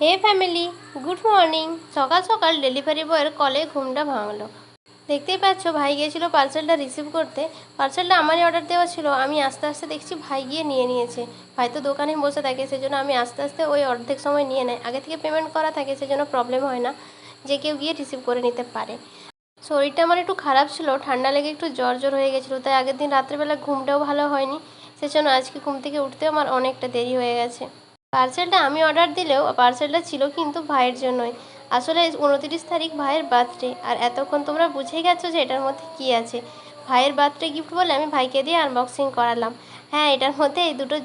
হে family, good morning. সকাল সকাল delivery বয়ের কলে ঘুমটা ভাঙলো। দেখতেই পাচ্ছ, ভাই গিয়েছিল পার্সেলটা রিসিভ করতে। পার্সেলটা আমারই অর্ডার দেওয়া ছিল। আমি আস্তে আস্তে দেখছি ভাই গিয়ে নিয়ে নিয়েছে। ভাই তো দোকানেই বসে থাকে, সেজন্য আমি আস্তে আস্তে ওই অর্ধেক সময় নিয়ে নেয়। আগে থেকে পেমেন্ট করা থাকে, সেজন্য প্রবলেম হয় না যে কেউ গিয়ে রিসিভ করে নিতে পারে। শরীরটা আমার একটু খারাপ ছিল, ঠান্ডা লেগে একটু জ্বর জ্বর হয়ে গেছিল, তাই আগের দিন রাত্রেবেলা ঘুমটাও ভালো হয়নি। সেজন্য আজকে ঘুম থেকে উঠতেও আমার অনেকটা দেরি হয়ে গেছে। পার্সেলটা আমি অর্ডার দিলেও পার্সেলটা ছিল কিন্তু ভাইয়ের জন্যই। আসলে উনতিরিশ তারিখ ভাইয়ের বার্থডে আর এতক্ষণ তোমরা বুঝে গেছো যে এটার মধ্যে কি আছে। ভাইয়ের বার্থডে গিফট বলে আমি ভাইকে দিয়ে আনবক্সিং করালাম। হ্যাঁ এটার মধ্যে এই দুটো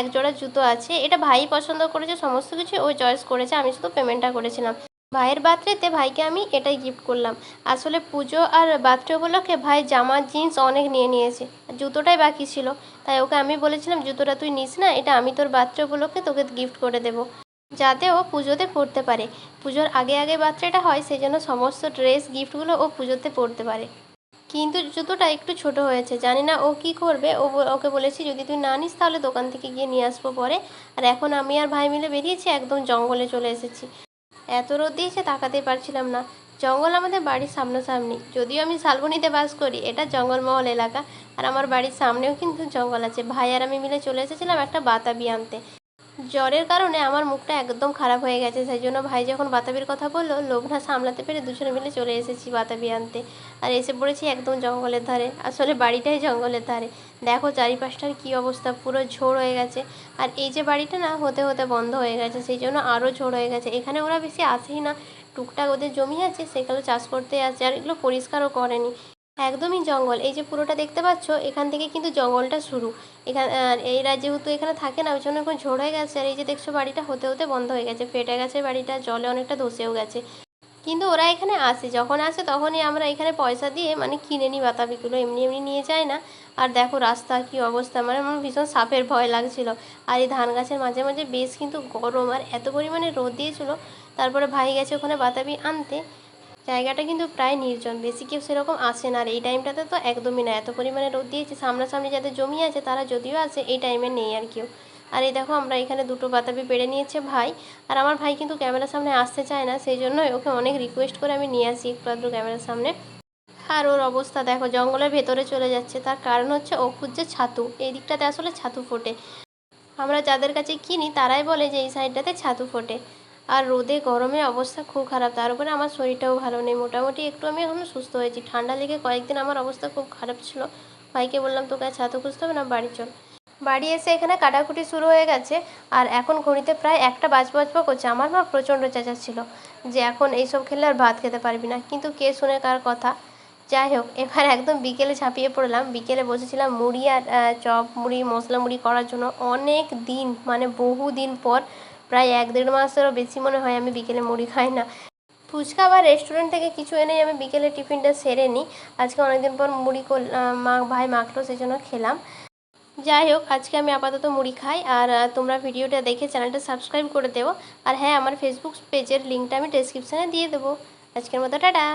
এক জোড়া জুতো আছে। এটা ভাই পছন্দ করেছে, সমস্ত কিছু ওই চয়েস করেছে। আমি শুধু পেমেন্টটা করেছিলাম। ভাইয়ের বার্থডেতে ভাইকে আমি এটাই গিফট করলাম। আসলে পুজো আর বার্থডে উপলক্ষে ভাই জামা জিন্স অনেক নিয়ে নিয়েছে। জুতোটাই বাকি ছিল। তাই ওকে আমি বলেছিলাম, জুতোটা তুই নিস না, এটা আমি তোর বার্থডে উপলক্ষে তোকে গিফট করে দেবো। যাতে ও পুজোতে পরতে পারে। পুজোর আগে আগে বার্থডেটা হয়, সেই জন্য সমস্ত ড্রেস গিফটগুলো ও পুজোতে পরতে পারে। কিন্তু জুতোটা একটু ছোট হয়েছে। জানি না ও কি করবে। ও ওকে বলেছি, যদি তুই না নিস, তাহলে দোকান থেকে গিয়ে নিয়ে আসব পরে। আর এখন আমি আর ভাই মিলে বেরিয়েছি, একদম জঙ্গলে চলে এসেছি। এত রোদ দিয়েছে তাকাতে পারছিলাম না। জঙ্গল আমাদের বাড়ির সামনাসামনি। যদিও আমি শালবনিতে বাস করি, এটা জঙ্গলমহল এলাকা। আর আমার বাড়ির সামনেও কিন্তু জঙ্গল আছে। ভাই আর আমি মিলে চলে এসেছিলাম একটা বাতাবি আনতে। জ্বরের কারণে আমার মুখটা একদম খারাপ হয়ে গেছে। সেই জন্য ভাই যখন বাতাবির কথা বলল লোভটা সামলাতে পেরে দুজনে মিলে চলে এসেছি বাতাবি আনতে। আর এসে পড়েছি একদম জঙ্গলের ধারে। আসলে বাড়িটাই জঙ্গলের ধারে। দেখো চারিপাশটার কী অবস্থা, পুরো ঝোড় হয়ে গেছে। আর এই যে বাড়িটা না, হতে হতে বন্ধ হয়ে গেছে। সেই জন্য আরও ঝোড় হয়ে গেছে। এখানে ওরা বেশি আসেই না। টুকটাক ওদের জমি আছে, সেগুলো চাষ করতে আসে। আর এগুলো পরিষ্কারও করেনি। একদমই জঙ্গল। এই যে পুরোটা দেখতে পাচ্ছ, এখান থেকে কিন্তু জঙ্গলটা শুরু। এখানে এরা যেহেতু এখানে থাকে না, ওই জন্য এখন ঝোড় হয়ে গেছে। আর এই যে দেখছ, বাড়িটা হতে হতে বন্ধ হয়ে গেছে। ফেটে গেছে বাড়িটা, জলে অনেকটা ধসেও গেছে। কিন্তু ওরা এখানে আসে। যখন আসে তখনই আমরা এখানে পয়সা দিয়ে মানে কিনে নিই বাতাবিগুলো। এমনি এমনি নিয়ে যায় না। আর দেখো রাস্তা, কী অবস্থা। মানে আমার ভীষণ সাপের ভয় লাগছিল। আর এই ধান গাছের মাঝে মাঝে বেশ কিন্তু গরম। আর এত পরিমাণে রোদ দিয়েছিল। তারপরে ভাই গেছে ওখানে বাতাবি আনতে। জায়গাটা কিন্তু প্রায় নির্জন, বেশি কেউ সেরকম আসে না। আর এই টাইমটাতে তো একদমই না, এত পরিমাণে রোদ দিয়েছে, সামনাসামনি যাদের জমি আছে তারা যদিও আসে এই টাইমে নেই আর কেউ। আর এই দেখো আমরা এখানে দুটো বাতাবি পেড়ে নিয়েছে ভাই, আর আমার ভাই কিন্তু ক্যামেরার সামনে আসতে চায় না সেই জন্যই ওকে অনেক রিকোয়েস্ট করে আমি নিয়ে আসি একটু ক্যামেরার সামনে। আর ওর অবস্থা দেখো, জঙ্গলের ভেতরে চলে যাচ্ছে, তার কারণ হচ্ছে ও খুঁজছে ছাতু, এই দিকটাতে আসলে ছাতু ফোটে। আমরা যাদের কাছে কিনি তারাই বলে যে এই সাইডটাতে ছাতু ফোটে। আর রোদে গরমে অবস্থা খুব খারাপ। তার উপরে আমার শরীরটাও ভালো নেই। মোটামুটি একটু আমি এখন সুস্থ হয়েছি। ঠান্ডা লেগে কয়েকদিন আমার অবস্থা খুব খারাপ ছিল। ভাইকে বললাম, তোকে আর ছাতু খুঁজতে হবে না? বাড়ি চল। বাড়ি এসে এখানে কাটাকুটি শুরু হয়ে গেছে। আর এখন ঘড়িতে প্রায় একটা বাজ বাজবা করছে। আমার মা প্রচণ্ড চেঁচাচ্ছিল যে এখন এইসব খেলে আর ভাত খেতে পারবি না। কিন্তু কে শুনে কার কথা? যাই হোক, এবার একদম বিকেলে ঝাঁপিয়ে পড়লাম। বিকেলে বসেছিলাম মুড়ি আর চপ মুড়ি, মশলা মুড়ি করার জন্য। অনেক দিন মানে বহু দিন পর প্রায় এক দেড় মাসেরও বেশি মনে হয় আমি বিকেলে মুড়ি খাই না। ফুচকা বা রেস্টুরেন্ট থেকে কিছু এনেই আমি বিকেলে টিফিনটা সেরে নিই। আজকে অনেকদিন পর মুড়ি মা, ভাই মাখলো সেই জন্য খেলাম। যাই হোক, আজকে আমি আপাতত মুড়ি খাই। আর তোমরা ভিডিওটা দেখে চ্যানেলটা সাবস্ক্রাইব করে দেবো আর হ্যাঁ আমার ফেসবুক পেজের লিঙ্কটা আমি ডেসক্রিপশানে দিয়ে দেবো। আজকের মতো, টাটা!